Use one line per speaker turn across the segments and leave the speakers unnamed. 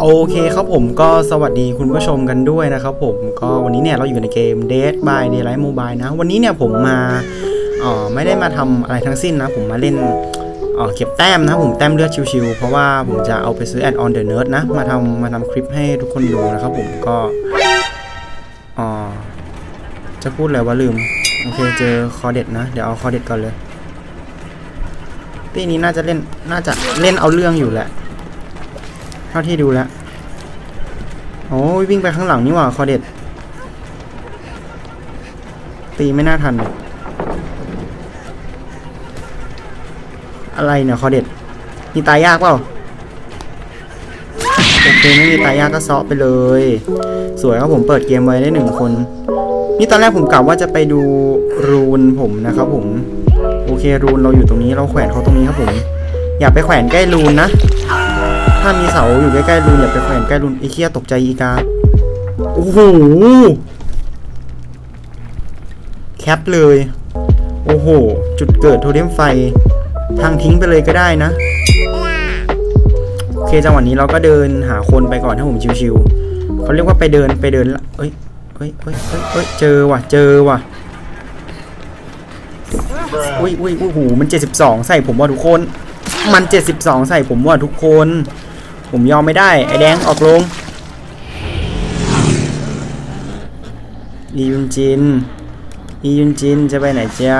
โอเคครับผมก็สวัสดีคุณผู้ชมกันด้วยนะครับผมก็วันนี้เนี่ยเราอยู่ในเกม Dead by Daylight Mobile นะ วันนี้เนี่ยผมมาเอ่อไม่ได้มาทำอะไรทั้งสิ้นนะ ผมมาเล่นเอ่อเก็บแต้มนะผมแต้มเลือดชิวๆเพราะว่าผมจะเอาไปซื้อ Add on the Nerd นะ มาทำมาทำคลิปให้ทุกคนดูนะครับผมก็อ่อจะพูดอะไรวะลืม โอเคเจอคอเด็ดนะ เดี๋ยวเอาคอเด็ดก่อนเลยตีนี้น่าจะเล่นน่าจะเล่นเอาเรื่องอยู่แหละ เท่าที่ดูแล้วโอ้ยวิ่งไปข้างหลังนี่หว่าคอเด็ด ตีไม่น่าทัน อะไรเนี่ยคอเด็ดมีตายยากเปล่าโอเคไม่มีตายยากก็เซาะไปเลย สวยครับผมเปิดเกมไว้ได้หนึ่งคน นี่ตอนแรกผมกะว่าจะไปดูรูนผมนะครับผม โอเครูนเราอยู่ตรงนี้เราแขวนเขาตรงนี้ครับผม อย่าไปแขวนใกล้รูนนะ ถ้ามีเสาอยู่ใกล้ๆรูนอย่าไปแขวนใกล้รูนไอ้เคียตกใจอีกาโอ้โหแคปเลย โอ้โห จุดเกิดโทเทมไฟ ทางทิ้งไปเลยก็ได้นะ โอเคจังหวะนี้เราก็เดินหาคนไปก่อนถ้าผมชิวๆเขาเรียกว่าไปเดินไปเดินละเอ้ยเอ้ยเอ้ยเอ้ยเอ้ยเจอว่ะ เจอว่ะอุ้ยอุ้ยอุ้ยหูมัน 72 ใส่ผมว่าทุกคน มัน 72 ใส่ผมว่าทุกคน ผมยอมไม่ได้ ไอแดงออกลงอียุนจินอียุนจินจะไปไหนจ๊ะ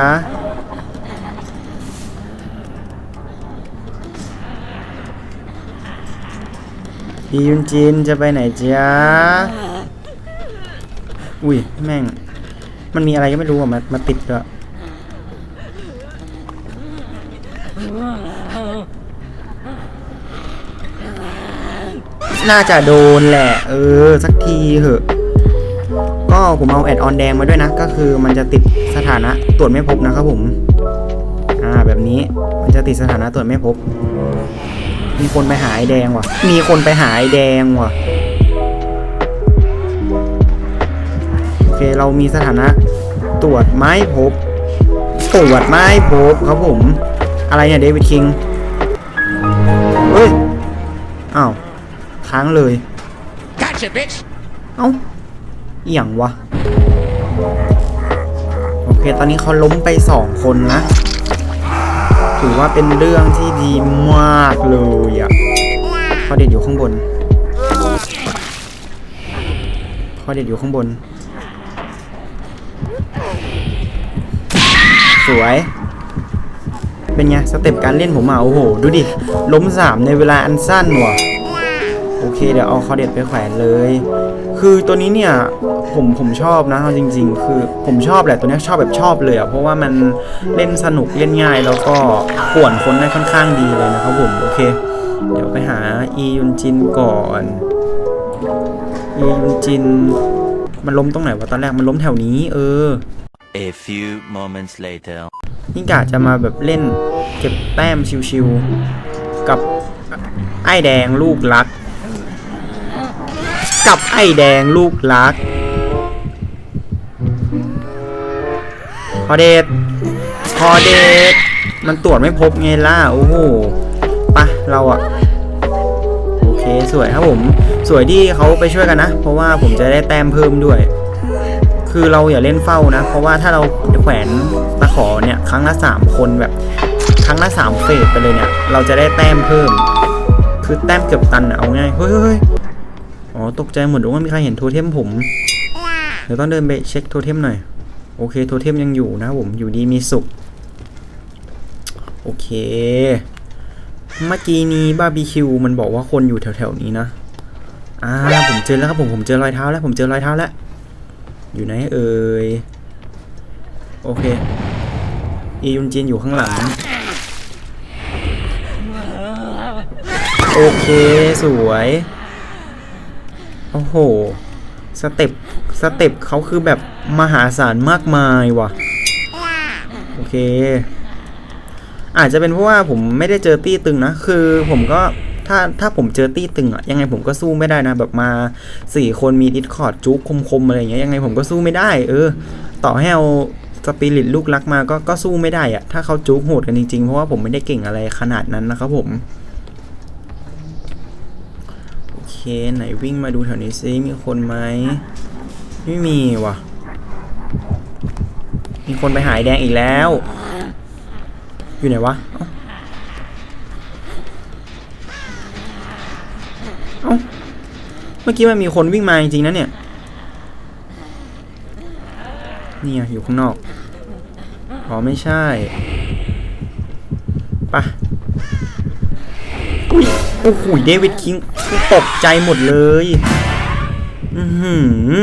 อียุนจินจะไปไหนจ๊ะอุ้ยแม่ง มันมีอะไรก็ไม่รู้อะมามาติดด้วย น่าจะโดนแหละ เออ สักทีเหอะ ก็ผมเอาแอดออนแดงมาด้วยนะ ก็คือมันจะติดสถานะตรวจไม่พบนะครับผม อ่า แบบนี้มันจะติดสถานะตรวจไม่พบ มีคนไปหาไอแดงว่ะ มีคนไปหาไอแดงว่ะ โอเค เรามีสถานะตรวจไม่พบ ตรวจไม่พบครับผม อะไรเนี่ยเดวิดคิง เฮ้ย อ้าว ค้างเลย
Gotcha, bitch!
เอ้าอหย่างวะ โอเค ตอนนี้เขาล้มไปสองคนนะ ถือว่าเป็นเรื่องที่ดีมากเลยอะพอเด็ดอยู่ข้างบนพอเด็ดอยู่ข้างบน สวยเป็นไง สเต็ปการเล่นผมอะ โอ้โห ดูดิ ล้มสามในเวลาอันสั้นว่ะ โอเคเดี๋ยวเอาคอเด็ดไปแขวนเลย คือตัวนี้เนี่ยผมผมชอบนะเอาจริง ๆ คือผมชอบแหละตัวเนี้ยชอบแบบชอบเลยอะเพราะว่ามันเล่นสนุกเล่นง่ายแล้วก็ป่วนคนได้ค่อนข้างดีเลยนะครับผมโอเค เดี๋ยวไปหาอียุนจินก่อนอียุนจินมันล้มตรงไหนวะตอนแรกมันล้มแถวนี้ เออ
A few moments later.
นี่กะจะมาแบบเล่นเก็บแต้มชิวๆกับไอ้แดงลูกรัก กับไอ้แดงลูกรักพอเดทพอเดทมันตรวจไม่พบไงล่ะ โอ้โหปะเราอะโอเคสวยครับผม สวยที่เขาไปช่วยกันนะ เพราะว่าผมจะได้แต้มเพิ่มด้วย คือเราอย่าเล่นเฝ้านะ เพราะว่าถ้าเราแขวนตะขอเนี่ยครั้งละสามคนแบบ ครั้งละสามเฟสไปเลยเนี่ย เราจะได้แต้มเพิ่ม คือแต้มเกือบตันเอาง่าย เฮ้ย อ๋อ ตกใจหมดว่ามีใครเห็นโทเทมผม เดี๋ยวต้องเดินไปเช็คโทเทมหน่อย โอเค โทเทมยังอยู่นะผม อยู่ดีมีสุข โอเค เมื่อกี้นี้บาร์บีคิวมันบอกว่าคนอยู่แถวๆนี้นะ อ่า ผมเจอแล้วครับผม ผมเจอรอยเท้าแล้ว ผมเจอรอยเท้าแล้ว อยู่ไหนเอ่ย โอเค อียุนจินอยู่ข้างหลังโอเค สวย โอ้โห สเต็ป สเต็ปเขาคือแบบมหาศาลมากมายว่ะ โอเค อาจจะเป็นเพราะว่าผมไม่ได้เจอตี้ตึงนะ คือผมก็ถ้าถ้าผมเจอตี้ตึงอะยังไงผมก็สู้ไม่ได้นะ แบบมาสี่คนมีดิสคอร์ดจุกคมๆอะไรอย่างเงี้ยยังไงผมก็สู้ไม่ได้ เออ ต่อให้เอาสปิริตลูกรักมาก็ก็สู้ไม่ได้อะถ้าเขาจุกโหดกันจริงๆ เพราะว่าผมไม่ได้เก่งอะไรขนาดนั้นนะครับผม โอเค เค ไหนวิ่งมาดูแถวนี้ซิมีคนไหมไม่มีว่ะ มีคนไปหายแดงอีกแล้ว อยู่ไหนวะเอ้าเอ้าเมื่อกี้มันมีคนวิ่งมาจริงๆนะเนี่ยนี่ไงอยู่ข้างนอก อ๋อ ไม่ใช่ไปะอุ้ยโอ้โหเดวิดคิง ตกใจหมดเลย อือหือ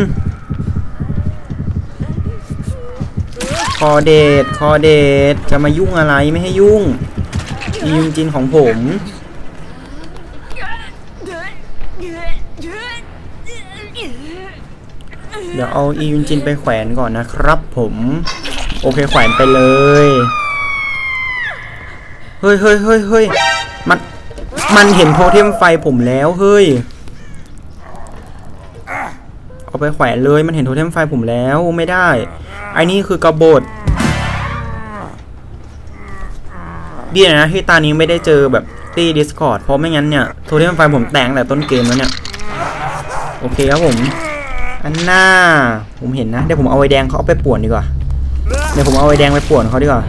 คอเดทคอเดทจะมายุ่งอะไรไม่ให้ยุ่งอียุงจินของผม เดี๋ยวเอาอียุนจินไปแขวนก่อนนะครับผม โอเคแขวนไปเลย เฮ้ยเฮ้ยเฮ้ยเฮ้ยมัน มันเห็นโทเทมไฟผมแล้วเฮ้ย เอาไปแขวนเลยมันเห็นโทเทมไฟผมแล้วไม่ได้ ไอ้นี่คือกระบฏดีนะที่ตานี้ไม่ได้เจอแบบตี Discord เพราะไม่งั้นเนี่ยโทเทมไฟผมแตกตั้งแต่ต้นเกมแล้วเนี่ย โอเคครับผม อันหน้า ผมเห็นนะเดี๋ยวผมเอาไอ้แดงเขาเอาไปป่วนดีกว่า เดี๋ยวผมเอาไอ้แดงไปป่วนเขาดีกว่า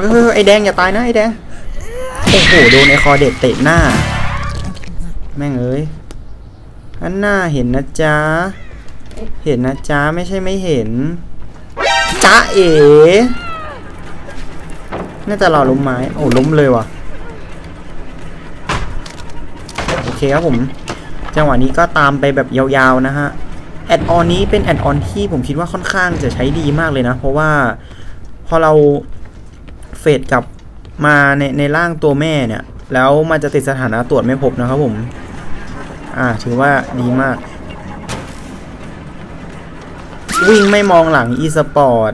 ฮ้ยเฮ้ยเฮ้ยไอ้แดงอย่าตายนะไอ้แดง โอ้โหโดนไอ้คอเด็ดเตะหน้า แม่งเอ้ยอันหน้าเห็นนะจ๊ะ เห็นนะจ๊ะไม่ใช่ไม่เห็นจ๊ะเอ๋น่าจะรอล้มไม้ โอ้ล้มเลยว่ะ โอเคครับผม จังหวะนี้ก็ตามไปแบบยาวๆนะฮะ แอดออนนี้เป็นแอดออนที่ผมคิดว่าค่อนข้างจะใช้ดีมากเลยนะ เพราะว่าพอเรา เฟดกลับมาในในร่างตัวแม่เนี่ย แล้วมันจะติดสถานะตรวจไม่พบนะครับผม อ่าถือว่าดีมาก วิ่งไม่มองหลังอีสปอร์ต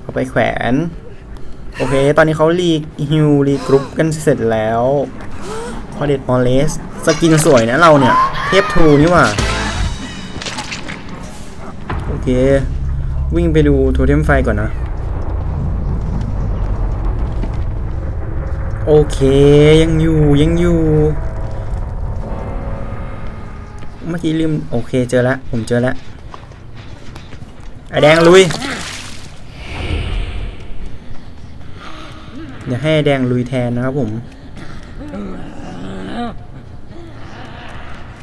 เอาไปแขวน โอเค ตอนนี้เขารีฮิวรีกรุ๊ปกันเสร็จแล้วพอเด็ดมอลเลสสกินสวยนะเราเนี่ย เทพทูนี่หว่า โอเค วิ่งไปดูโทเทมไฟก่อนนะ โอเคยังอยู่ยังอยู่ เมื่อกี้ลืม โอเคเจอแล้วผมเจอแล้วไอแดงลุย เดี๋ยวให้แดงลุยแทนนะครับผม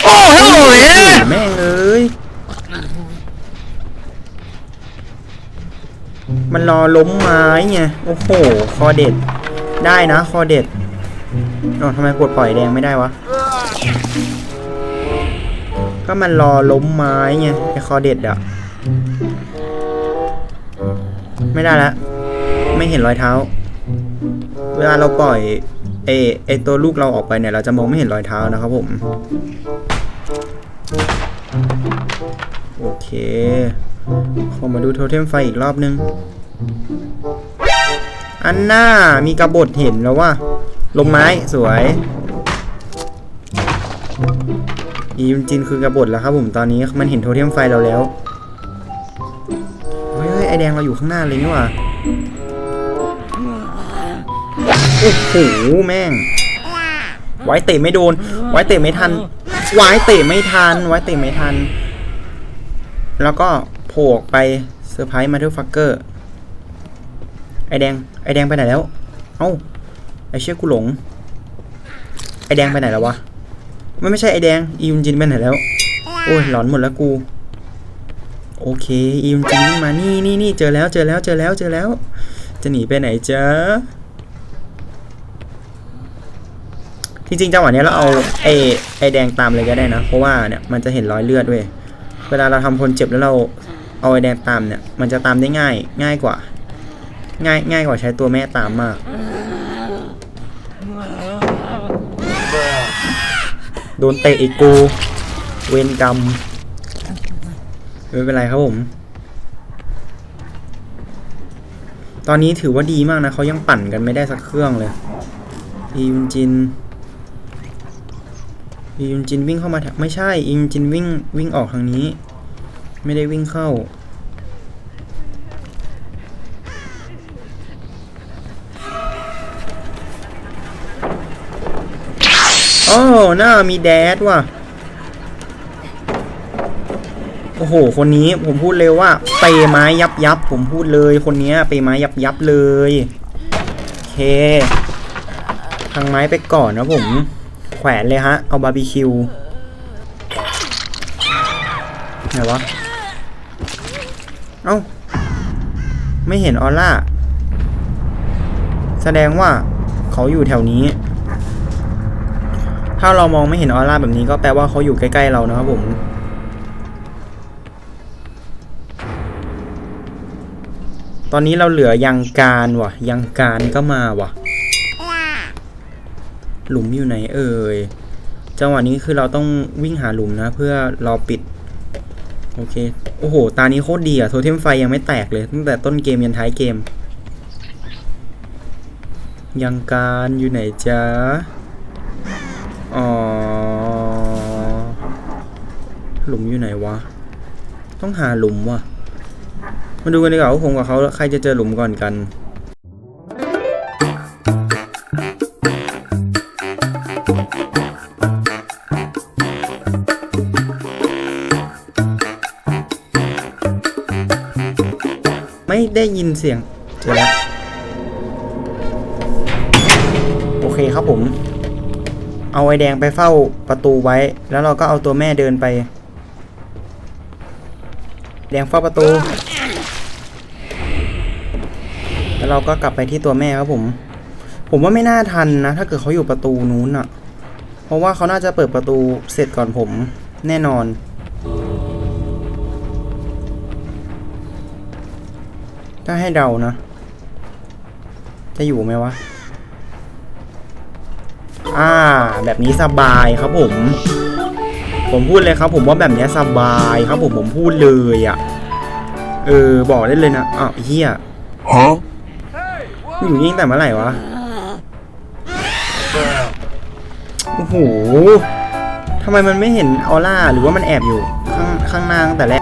โอ้โหแม่งเอ้ย มันรอล้มไม้ไง โอ้โห คอเด็ด ได้นะ คอเด็ดอ๋อทำไมกดปล่อยแดงไม่ได้วะ ก็มันรอล้มไม้ไงไอคอเด็ดอะไม่ได้ละไม่เห็นรอยเท้า เวลาเราปล่อยไอไอตัวลูกเราออกไปเนี่ย เราจะมองไม่เห็นรอยเท้านะครับผม โอเคขอมาดูโทเทมไฟอีกรอบนึง อันหน้ามีกระบฏเห็นแล้วว่าลมไม้สวยอียุนจินคือกระบฏแล้วครับผมตอนนี้มันเห็นโทเทียมไฟเราแล้วเฮ้ยไอแดงเราอยู่ข้างหน้าเลยนี่หว่าโอ้โหแม่งไว้เตะไม่โดน ไว้เตะไม่ทัน ไว้เตะไม่ทัน ไว้เตะไม่ทัน แล้วก็โผล่ไปเซอร์ไพรส์มาเธอฟักเกอร์ ไอแดง ไอแดงไปไหนแล้ว เอ้า ไอเชี่ยกูหลง ไอแดงไปไหนแล้ววะไม่ไม่ใช่ไอแดง อียุนจินไปไหนแล้ว โอ้ยหลอนหมดแล้วกู โอเค อียุนจินวิ่งมา นี่นี่นี่เจอแล้ว เจอแล้ว เจอแล้ว เจอแล้ว จะหนีไปไหนจ๊ะจริงๆจังหวะเนี้ยเราเอาไอไอแดงตามเลยก็ได้นะ เพราะว่าเนี่ยมันจะเห็นรอยเลือดด้ยเวลาเราทำคนเจ็บแล้วเราเอาไอแดงตามเนี่ย มันจะตามได้ง่ายง่ายกว่า ง่ายง่ายกว่าใช้ตัวแม่ตามมาก โดนเตะอีกกู เวรกรรม ไม่เป็นไรครับผม ตอนนี้ถือว่าดีมากนะเขายังปั่นกันไม่ได้สักเครื่องเลยอียุนจินอียุนจินวิ่งเข้ามาแถไม่ใช่อียุนจินวิ่งวิ่งออกทางนี้ ไม่ได้วิ่งเข้า อ้หน้ามีแดดว่ะ โอ้โห คนนี้ผมพูดเลยว่า เปไม้ยับยับผมพูดเลยคนนี้เปไม้ยับยับเลยโอเคทางไม้ไปก่อนนะผม แขวนเลยฮะ เอาบาร์บีคิวไหนวะ เอ้า ไม่เห็นออร่า แสดงว่าเขาอยู่แถวนี้ ถ้าเรามองไม่เห็นออร่าแบบนี้ก็แปลว่าเขาอยู่ใกล้ๆเรานะครับผมตอนนี้เราเหลือยังการวะยังการก็มาวะหลุมอยู่ไหนเอ่ยจังหวะนี้คือเราต้องวิ่งหาหลุมนะ เพื่อรอปิด โอเค โอ้โห ตานี้โคตรดีอะโทเทมไฟยังไม่แตกเลย ตั้งแต่ต้นเกมยันท้ายเกม ยังการอยู่ไหนจ๊ะ หลุมอยู่ไหนวะ ต้องหาหลุมว่ะมาดูกันดีกว่าว่าผมกับเขาใครจะเจอหลุมก่อนกันไม่ได้ยินเสียงเจอแล้ว โอเคครับผม เอาไอแดงไปเฝ้าประตูไว้ แล้วเราก็เอาตัวแม่เดินไป แดงเฝ้าประตู แล้วเราก็กลับไปที่ตัวแม่ครับผม ผมว่าไม่น่าทันนะ ถ้าเกิดเขาอยู่ประตูนู้นอะเพราะว่าเขาน่าจะเปิดประตูเสร็จก่อนผมแน่นอน ถ้าให้เดานะ จะอยู่ไหมวะ อ่า แบบนี้สบายครับผม ผมพูดเลยครับ ผมว่าแบบนี้สบายครับผมผมพูดเลยอะ่ะ เออบอกได้เลยนะอ้าวเฮีย
Huh?
อยู่ยิ่งแต่เมื่อไหร่วะโอ้โหทำไมมันไม่เห็นออร่าหรือว่ามันแอบอยู่ข้างข้างหน้าตั้งแต่แรก